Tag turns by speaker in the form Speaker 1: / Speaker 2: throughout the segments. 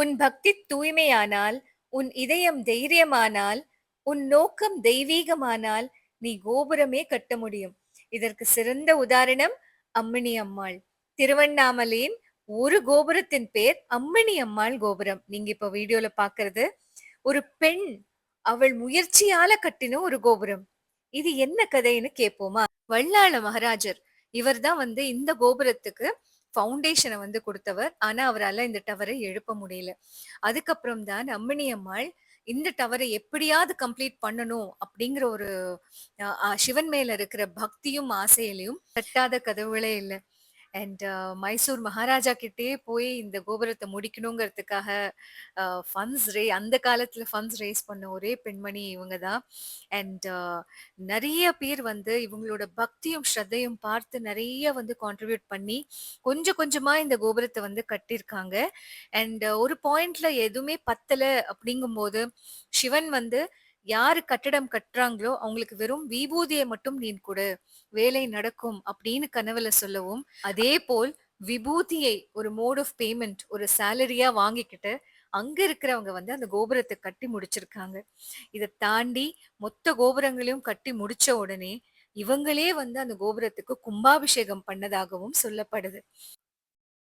Speaker 1: உன் பக்தி தூய்மையானால், உன் இதயம் தைரியமானால், உன் நோக்கம் தெய்வீகமானால், நீ கோபுரமே கட்ட முடியும். இதற்கு சிறந்த உதாரணம் அம்மினி அம்மாள். திருவண்ணாமலையின் ஒரு கோபுரத்தின் பேர் அம்மினி அம்மாள் கோபுரம். நீங்க இப்ப வீடியோல பாக்குறது ஒரு பெண் அவள் முயற்சியால கட்டின ஒரு கோபுரம். இது என்ன கதைன்னு கேட்போமா? வல்லாள மகாராஜர் இவர்தான் வந்து இந்த கோபுரத்துக்கு ஃபவுண்டேஷனை வந்து கொடுத்தவர். ஆனா அவரால இந்த டவரை எழுப்ப முடியல. அதுக்கப்புறம் தான் அம்மினி அம்மாள் இந்த டவரை எப்படியாவது கம்ப்ளீட் பண்ணணும் அப்படிங்கிற ஒரு சிவன் மேல இருக்கிற பக்தியும் ஆசையிலையும் தட்டாத கதவுகளே இல்ல. அண்ட் மைசூர் மகாராஜா கிட்டேயே போய் இந்த கோபுரத்தை முடிக்கணுங்கிறதுக்காக ஃபண்ட்ஸ் ரே அந்த காலத்தில் ஃபண்ட்ஸ் ரேஸ் பண்ண ஒரே பெண்மணி இவங்க தான். அண்ட் நிறைய பேர் வந்து இவங்களோட பக்தியும் ஸ்ரத்தையும் பார்த்து நிறைய வந்து கான்ட்ரிபியூட் பண்ணி கொஞ்சம் கொஞ்சமாக இந்த கோபுரத்தை வந்து கட்டியிருக்காங்க. அண்ட் ஒரு பாயிண்ட்ல எதுவுமே பத்தலை அப்படிங்கும்போது சிவன் வந்து யாரு கட்டடம் கட்டுறாங்களோ அவங்களுக்கு வெறும் விபூதியை மட்டும் நீ கொடு வேலை நடக்கும் அப்படின்னு கனவுல சொல்லவும் அதே போல் விபூதியை ஒரு மோட் ஆஃப் பேமெண்ட் ஒரு சேலரியா வாங்கிக்கிட்டு அங்க இருக்கிறவங்க வந்து அந்த கோபுரத்தை கட்டி முடிச்சிருக்காங்க. இதை தாண்டி மொத்த கோபுரங்களையும் கட்டி முடிச்ச உடனே இவங்களே வந்து அந்த கோபுரத்துக்கு கும்பாபிஷேகம் பண்ணதாகவும் சொல்லப்படுது.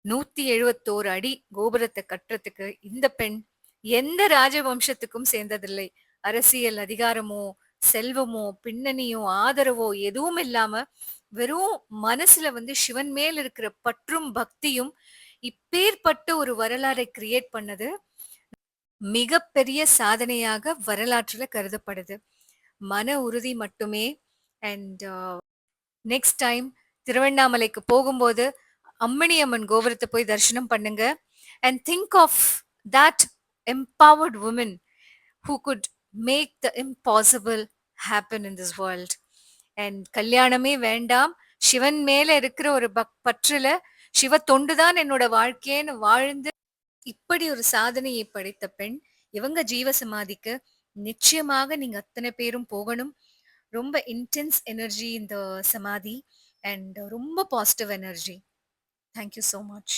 Speaker 1: நூத்தி எழுவத்தோரு அடி கோபுரத்தை கட்டுறதுக்கு இந்த பெண் எந்த ராஜவம்சத்துக்கும் சேர்ந்ததில்லை. அரசியல் அதிகாரமோ செல்வமோ பின்னணியோ ஆதரவோ எதுவும் இல்லாம வெறும் மனசுல வந்து சிவன் மேல் இருக்கிற பற்றும் பக்தியும் இப்பேற்பட்ட ஒரு வரலாறை கிரியேட் பண்ணது. மிகப்பெரிய சாதனையாக வரலாற்றுல கருதப்படுது. மன உறுதி மட்டுமே. அண்ட் நெக்ஸ்ட் டைம் திருவண்ணாமலைக்கு போகும்போது அம்மணி அம்மன் கோபுரத்தை போய் தரிசனம் பண்ணுங்க. And think of that empowered women who could make the impossible happen in this world and கல்யாணமே வேண்டாம். சிவன் மேல இருக்கிற ஒரு பக் பற்றுல சிவ தொண்டுதான் என்னோட வாழ்க்கைன்னு வாழ்ந்து இப்படி ஒரு சாதனையை படைத்த பெண் இவங்க ஜீவ சமாதிக்கு நிச்சயமாக நீங்க அத்தனை பேரும் போகணும். ரொம்ப இன்டென்ஸ் எனர்ஜி இந்த சமாதி. அண்ட் ரொம்ப positive energy thank you so much